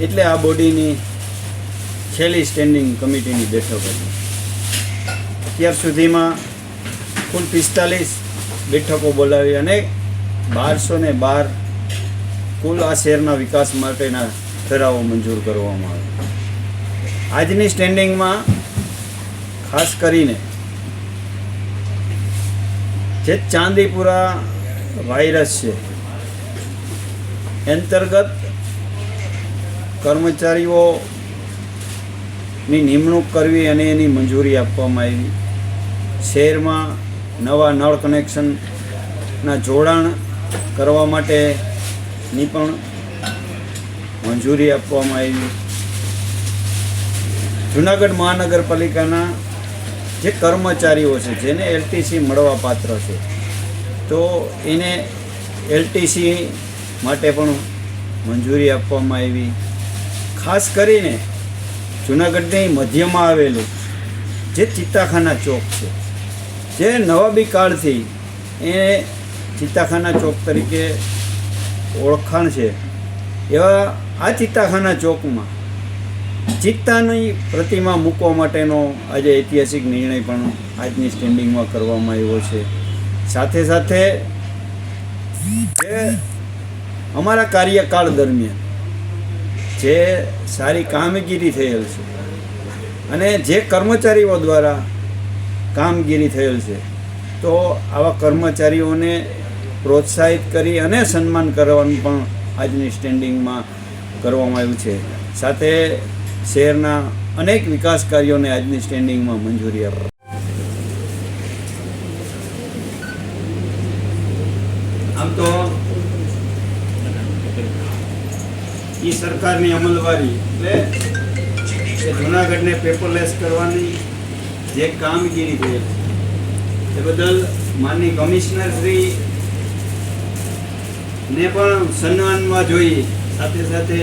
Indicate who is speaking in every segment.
Speaker 1: એટલે આ બોડીની છેલ્લી સ્ટેન્ડિંગ કમિટીની બેઠક હતી. અત્યાર સુધીમાં કુલ પિસ્તાલીસ બેઠકો બોલાવી અને બારસો ને બાર કુલ આ શહેરના વિકાસ માટેના ઠરાવો મંજૂર કરવામાં આવ્યા. આજની સ્ટેન્ડિંગમાં ખાસ કરીને જે ચાંદીપુરા વાયરસ છે, અંતર્ગત કર્મચારીઓની નિમણૂક કરવી અને એની મંજૂરી આપવામાં આવી. શહેરમાં નવા નળ કનેક્શનના જોડાણ કરવા માટેની પણ મંજૂરી આપવામાં આવી. જુનાગઢ મહાનગરપાલિકાના જે કર્મચારીઓ છે, જેને એલટીસી મળવા પાત્ર છે, તો એને એલટીસી માટે પણ મંજૂરી આપવામાં આવી. ખાસ કરીને જુનાગઢની મધ્યમાં આવેલું જે ચિત્તાખાના ચોક છે. જે નવાબી કાળથી એ ચિત્તાખાના ચોક તરીકે ઓળખાણ છે. એવા આ ચિત્તાખાના ચોકમાં ચિત્તાની પ્રતિમા મૂકવા માટેનો આજે ઐતિહાસિક નિર્ણય પણ આજની સ્ટેન્ડિંગમાં કરવામાં આવ્યો છે. સાથે સાથે જે અમારા કાર્યકાળ દરમિયાન જે સારી કામગીરી થયેલ છે અને જે કર્મચારીઓ દ્વારા કામગીરી થયેલ છે, તો આવા કર્મચારીઓને પ્રોત્સાહિત કરી અને સન્માન કરવાનું પણ આજની સ્ટેન્ડિંગમાં કરવામાં આવ્યું છે. સાથે શહેરના અનેક વિકાસ કાર્યોને આજની સ્ટેન્ડિંગમાં મંજૂરી આપવા આમ તો એ સરકારની અમલવારી. એટલે જુનાગઢને પેપરલેસ કરવાની જે કામગીરી થઈ એ બદલ માનની કમિશનર શ્રી ને પણ સન્માનમાં જોઈએ સાથે સાથે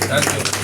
Speaker 1: બધા